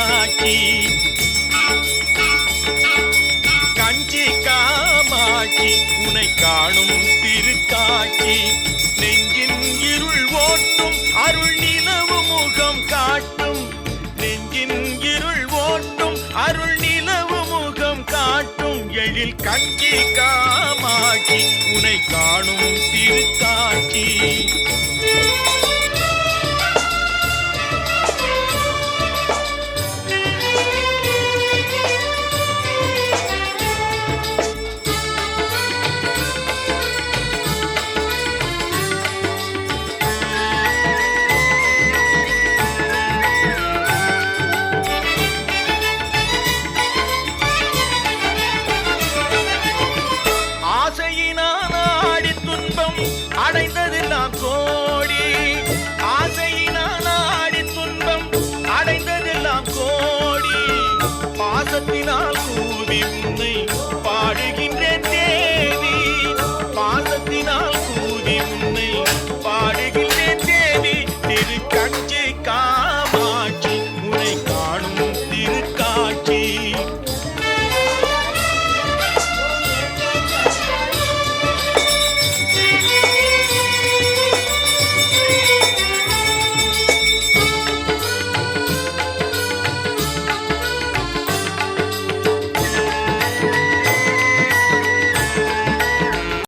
திருக்காட்சி கஞ்சி காமாட்சி உனை காணும் திருக்காட்சி. நெஞ்சின் இருள் ஓட்டும் அருள் நிலவு முகம் காட்டும். நெஞ்சின் இருள் ஓட்டும் அருள் நிலவு முகம் காட்டும். எழில் கஞ்சி காமாட்சி உனை காணும் திருக்காட்சி. அடைந்ததெல்லாம் கோடி. ஆசையினால் ஆடி துன்பம் அடைந்ததெல்லாம் கோடி. பாசத்தினால் கூவி உன்